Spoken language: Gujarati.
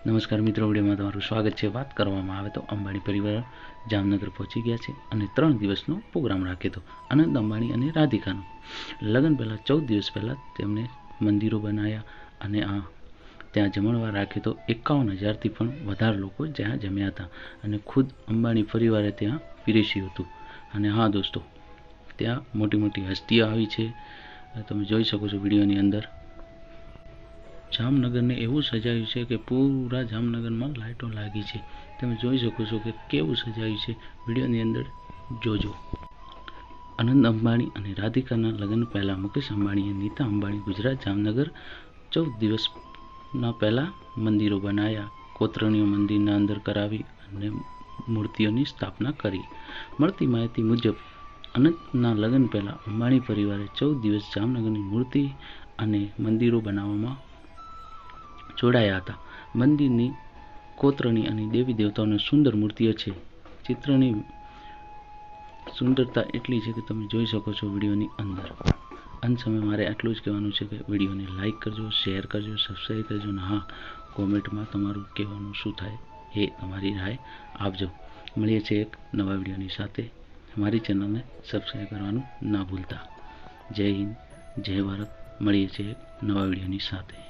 નમસ્કાર મિત્રો, વિડીયોમાં તમારું સ્વાગત છે. વાત કરવામાં આવે તો અંબાણી પરિવાર જામનગર પહોંચી ગયા છે અને ત્રણ દિવસનો પ્રોગ્રામ રાખ્યો હતો આનંદ અંબાણી અને રાધિકાનો. લગ્ન પહેલાં ચૌદ દિવસ પહેલાં તેમણે મંદિરો બનાવ્યા અને આ ત્યાં જમણવાર રાખ્યો તો એકાવન હજારથી પણ વધારે લોકો જ્યાં જમ્યા હતા. અને ખુદ અંબાણી પરિવારે ત્યાં પીરેસ્યું હતું. અને હા દોસ્તો, ત્યાં મોટી મોટી હસ્તીઓ આવી છે. તમે જોઈ શકો છો વિડીયોની અંદર. જામનગરને એવું સજાવ્યું છે કે પૂરા જામનગરમાં લાઇટો લાગી છે. તમે જોઈ શકો છો કે કેવું સજાવ્યું છે. વિડીયોની અંદર જોજો. આનંદ અંબાણી અને રાધિકાના લગ્ન પહેલાં મુકેશ અંબાણી અને નીતા અંબાણી ગુજરાત જામનગર ચૌદ દિવસના પહેલાં મંદિરો બનાવ્યા કોતરણીઓ મંદિરના અંદર કરાવી અને મૂર્તિઓની સ્થાપના કરી. મળતી માહિતી મુજબ, અનંતના લગ્ન પહેલાં અંબાણી પરિવારે ચૌદ દિવસ જામનગરની મૂર્તિ અને મંદિરો બનાવવામાં જોડાયા હતા. મંદિરની કોતરણી અને દેવી દેવતાઓની સુંદર મૂર્તિઓ છે. ચિત્રની સુંદરતા એટલી છે કે તમે જોઈ શકો છો વિડીયોની અંદર. અંત સમય મારે આટલું જ કહેવાનું છે કે વિડીયોને લાઇક કરજો, શેર કરજો સબસ્ક્રાઈબ કરજો અને હા, કોમેન્ટમાં તમારું કહેવાનું શું થાય એ તમારી રાય આપજો. મળીએ છીએ એક નવા વિડીયોની સાથે. મારી ચેનલને સબસ્ક્રાઈબ કરવાનું ના ભૂલતા. જય હિન્દ, જય ભારત. મળીએ છીએ નવા વિડીયોની સાથે.